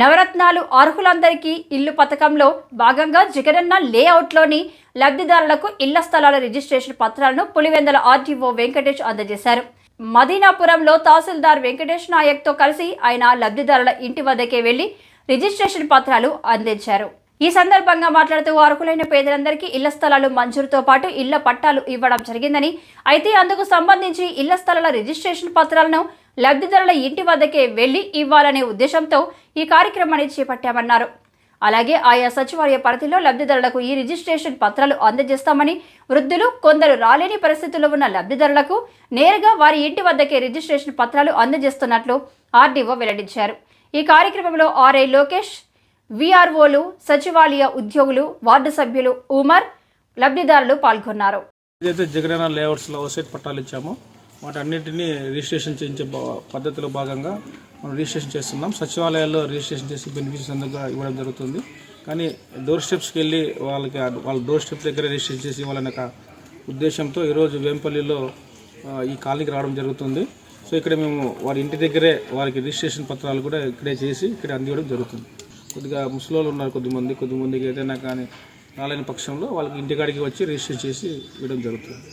నవరత్నాలు అర్హులందరికీ ఇల్లు పథకంలో భాగంగా జగనన్న లేఅవుట్లోని లబ్ధిదారులకు ఇళ్ళ స్థలాల రిజిస్ట్రేషన్ పత్రాలను పులివెందల ఆర్టీఓ వెంకటేష్ అందజేశారు. మదీనాపురంలో తహసీల్దార్ వెంకటేష్ నాయక్తో కలిసి ఆయన లబ్ధిదారుల ఇంటి వద్దకే వెళ్ళి రిజిస్ట్రేషన్ పత్రాలు అందించారు. ఈ సందర్భంగా మాట్లాడుతూ అర్హులైన పేదలందరికీ ఇళ్ళ స్థలాలు మంజూరుతో పాటు ఇళ్ళ పట్టాలు ఇవ్వడం జరిగిందని అయితే అందుకు సంబంధించి ఇళ్ళ స్థలాల రిజిస్ట్రేషన్ పత్రాలను లబ్ధిదారుల ఇంటి వద్దకే వెళ్ళి ఇవ్వాలనే ఉద్దేశంతో ఈ కార్యక్రమాన్ని చేపట్టామన్నారు. అలాగే ఆయా సచివాలయ పరిధిలో లబ్ధిదారులకు ఈ రిజిస్ట్రేషన్ పత్రాలు అందజేస్తామని వృద్ధులు కొందరు రాలేని పరిస్థితుల్లో ఉన్న లబ్ధిదారులకు నేరుగా వారి ఇంటి వద్దకే రిజిస్ట్రేషన్ పత్రాలు అందజేస్తున్నట్లు ఆర్డీఓ వెల్లడించారు. ఈ కార్యక్రమంలో ఆర్ఐ లోకేష్ విఆర్ఓలు సచివాలయ ఉద్యోగులు వార్డు సభ్యులు ఉమర్ లబ్ధిదారులు పాల్గొన్నారు. ఏదైతే జగనన్న లేఅవుట్స్లో వెబ్సైట్ పట్టాలు ఇచ్చామో వాటన్నిటిని రిజిస్ట్రేషన్ చేయించే పద్ధతిలో భాగంగా మనం రిజిస్ట్రేషన్ చేస్తున్నాం. సచివాలయాల్లో రిజిస్ట్రేషన్ చేసి బెనిఫిట్స్ అందుగా ఇవ్వడం జరుగుతుంది. కానీ డోర్ స్టెప్స్కి వెళ్ళి వాళ్ళకి వాళ్ళ డోర్ స్టెప్స్ దగ్గర రిజిస్ట్రేషన్ చేసి ఇవ్వాలనే ఉద్దేశంతో ఈరోజు వేంపల్లిలో ఈ కాలనీకి రావడం జరుగుతుంది. సో ఇక్కడ మేము వారి ఇంటి దగ్గరే వారికి రిజిస్ట్రేషన్ పత్రాలు కూడా ఇక్కడే చేసి ఇక్కడ అందివ్వడం జరుగుతుంది. కొద్దిగా ముసలోళ్ళు ఉన్నారు కొద్దిమంది. కొద్దిమందికి ఏదైనా కానీ రాలేని పక్షంలో వాళ్ళకి ఇంటికాడికి వచ్చి రిజిస్టర్ చేసి ఇవ్వడం జరుగుతుంది.